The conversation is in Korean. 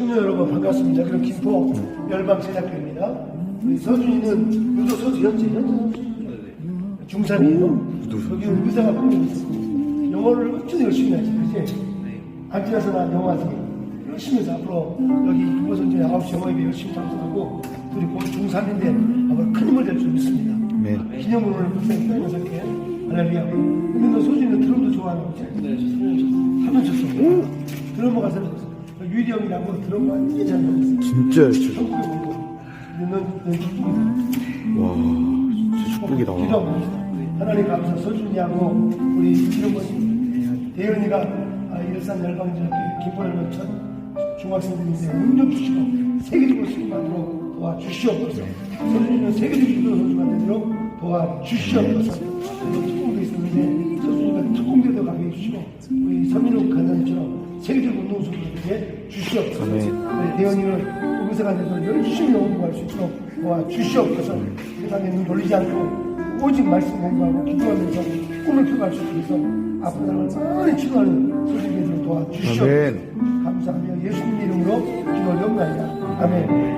청년 여러분 반갑습니다. 그럼 김포 열방 제작교입니다. 우리 서준이는 유도 선수 현재 현재 중3이에요. 여기 의사가 꿈이 있었고 영어를 엄청 열심히 하지, 그지? 안티나서 난 영화지. 열심히 해서 앞으로 여기 김포 선수의 9시 영화에 열심히 참석하고 둘이 곧 중3인데 앞으로 큰 힘을 낼줄 믿습니다. 네. 기념으로 불쌍히 떠나서 이렇게 할렐루야. 근데 너 소준이는 드럼도 좋아하는 거지? 하면 쳤어. 드럼 가서 쳤어. 유리 형이라고 드럼 완전히 잘 먹었어. 진짜 축복이다. 와, 진짜 축복이다. 기도합니다. 하나님 감사 서준이하고 우리 기름머니 대현이가 아, 일산 열방전학교 김포열방 첫 중학생들인데 능력 주시고 세계적으로 수임하도록 도와주시옵소서 기도 선수가 되도록 도와주시옵소서 특공도 있었는데 운동선수가 되게 주시옵소서. 우리 대현이는 의사가 돼서 열심히 공부할 수 있도록 도와 주시옵소서. 세상에 눈 돌리지 않고 오직 말씀 공부하고 기도하면서 꿈을 펴갈 수 있어서 아픈 사람을 많이 치료하는 소식에 좀 도와 주시옵소서. 아멘. 감사하며 예수님 이름으로 기도를 영가이다. 아멘